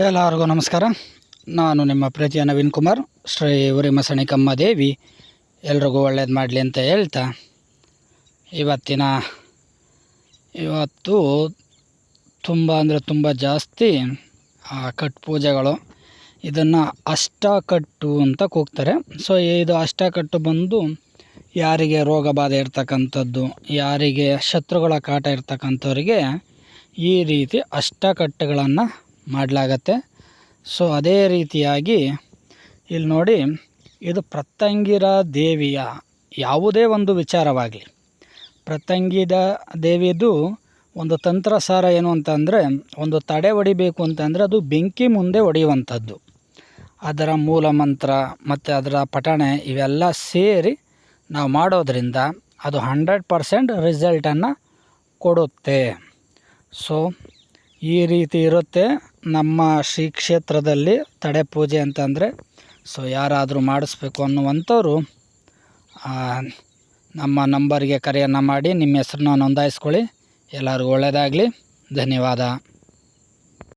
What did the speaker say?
ಎಲ್ಲರಿಗೂ ನಮಸ್ಕಾರ. ನಾನು ನಿಮ್ಮ ಪ್ರೀತಿಯ ನವೀನ್ ಕುಮಾರ್. ಶ್ರೀ ಉರಿಮಸಣಿಕಮ್ಮ ದೇವಿ. ಎಲ್ರಿಗೂ ಒಳ್ಳೇದು ಮಾಡಲಿ ಅಂತ ಹೇಳ್ತಾ. ಇವತ್ತಿನ ಇವತ್ತು ತುಂಬ ಅಂದರೆ ತುಂಬ ಜಾಸ್ತಿ ಆ, ಕಟ್ ಪೂಜೆಗಳು. ಇದನ್ನು ಅಷ್ಟಕಟ್ಟು ಅಂತ ಕೂಗ್ತಾರೆ. ಸೊ ಇದು ಅಷ್ಟಕಟ್ಟು ಬಂದು ಯಾರಿಗೆ ರೋಗ ಬಾಧೆ ಇರ್ತಕ್ಕಂಥದ್ದು ಯಾರಿಗೆ ಶತ್ರುಗಳ ಕಾಟ ಇರ್ತಕ್ಕಂಥವ್ರಿಗೆ ಈ ರೀತಿ ಅಷ್ಟಕಟ್ಟುಗಳನ್ನು ಮಾಡಲಾಗತ್ತೆ. ಸೊ ಅದೇ ರೀತಿಯಾಗಿ ಇಲ್ಲಿ ನೋಡಿ, ಇದು ಪ್ರತ್ಯಂಗಿರ ದೇವಿಯ ಯಾವುದೇ ಒಂದು ವಿಚಾರವಾಗಲಿ. ಪ್ರತ್ತಂಗಿದ ದೇವಿದು ಒಂದು ತಂತ್ರಸಾರ ಏನು ಅಂತಂದರೆ, ಒಂದು ತಡೆ ಹೊಡಿಬೇಕು ಅಂತಂದರೆ ಅದು ಬೆಂಕಿ ಮುಂದೆ ಹೊಡೆಯುವಂಥದ್ದು. ಅದರ ಮೂಲ ಮಂತ್ರ ಮತ್ತು ಅದರ ಪಠಣೆ ಇವೆಲ್ಲ ಸೇರಿ ನಾವು ಮಾಡೋದರಿಂದ ಅದು ಹಂಡ್ರೆಡ್ ಪರ್ಸೆಂಟ್ ರಿಸಲ್ಟನ್ನು ಕೊಡುತ್ತೆ. ಸೊ ಈ ರೀತಿ ಇರುತ್ತೆ. ನಮ್ಮ ಶ್ರೀ ಕ್ಷೇತ್ರದಲ್ಲಿ ತಡೆ ಪೂಜೆ ಅಂತಂದರೆ, ಸೊ ಯಾರಾದರೂ ಮಾಡಿಸ್ಬೇಕು ಅನ್ನುವಂಥವ್ರು ನಮ್ಮ ನಂಬರಿಗೆ ಕರೆಯನ್ನು ಮಾಡಿ, ನಿಮ್ಮ ಹೆಸ್ರನ್ನ ನೋಂದಾಯಿಸ್ಕೊಳ್ಳಿ. ಎಲ್ಲರಿಗೂ ಒಳ್ಳೆಯದಾಗಲಿ ಧನ್ಯವಾದ.